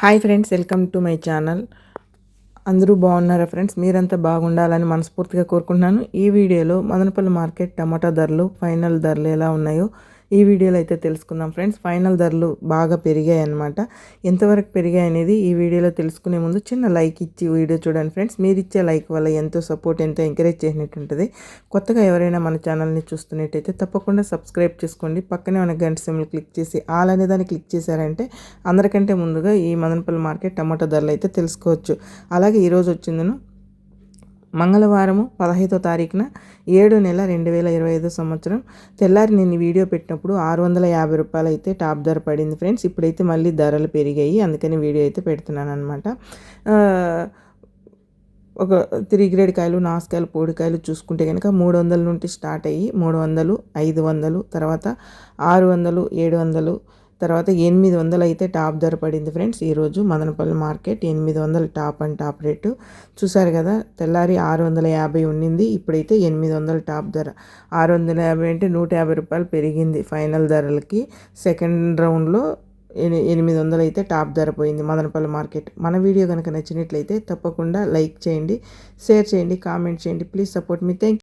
Hi friends welcome to my channel. అందరూ బాగున్నారా friends? మీరంతా బాగుండాలని మనస్ఫూర్తిగా కోరుకుంటున్నాను. ఈ వీడియోలో మదనపల్లి మార్కెట్ టమాటా ధరలు ఫైనల్ ధరలు ఎలా ఉన్నాయో ఈ వీడియోలో అయితే తెలుసుకుందాం ఫ్రెండ్స్. ఫైనల్ ధరలు బాగా పెరిగాయి అనమాట ఎంతవరకు పెరిగాయి అనేది ఈ వీడియోలో తెలుసుకునే ముందు చిన్న లైక్ ఇచ్చి వీడియో చూడండి ఫ్రెండ్స్. మీరు ఇచ్చే లైక్ వల్ల ఎంతో సపోర్ట్ ఎంతో ఎంకరేజ్ చేసినట్టు ఉంటుంది కొత్తగా ఎవరైనా మన ఛానల్ని చూస్తున్నట్టయితే తప్పకుండా సబ్స్క్రైబ్ చేసుకోండి. పక్కనే ఉన్న గంట సిమ్లు క్లిక్ చేసి ఆల్ అనే దాన్ని క్లిక్ చేశారంటే అందరికంటే ముందుగా ఈ మదనపల్లి మార్కెట్ టమాటో ధరలు అయితే తెలుసుకోవచ్చు. అలాగే ఈరోజు వచ్చిందను మంగళవారము పదహైదో తారీఖున ఏడు నెల రెండు వేల ఇరవై ఐదో సంవత్సరం. తెల్లారి నేను వీడియో పెట్టినప్పుడు ఆరు వందల యాభై రూపాయలు అయితే టాప్ ధర పడింది ఫ్రెండ్స్. ఇప్పుడైతే మళ్ళీ ధరలు పెరిగాయి. అందుకని వీడియో అయితే పెడుతున్నాను అనమాట ఒక త్రీ గ్రేడ్ కాయలు నాసుకాయలు పొడికాయలు చూసుకుంటే కనుక మూడు వందల నుండి స్టార్ట్ అయ్యి మూడు వందలు ఐదు వందలు తర్వాత ఆరు వందలు ఏడు వందలు తర్వాత ఎనిమిది వందలు అయితే టాప్ ధర పడింది ఫ్రెండ్స్. ఈరోజు మదనపల్లి మార్కెట్ ఎనిమిది వందలు టాప్ అండ్ టాప్ రేటు. చూసారు కదా తెల్లారి ఆరు వందల యాభై ఉండింది ఇప్పుడైతే ఎనిమిది వందల టాప్ ధర. ఆరు వందల యాభై అంటే నూట యాభై రూపాయలు పెరిగింది ఫైనల్ ధరలకి. సెకండ్ రౌండ్లో ఎనిమిది వందలు అయితే టాప్ ధర పోయింది మదనపల్లి మార్కెట్. మన వీడియో కనుక నచ్చినట్లయితే తప్పకుండా లైక్ చేయండి షేర్ చేయండి కామెంట్ చేయండి. Please support me. థ్యాంక్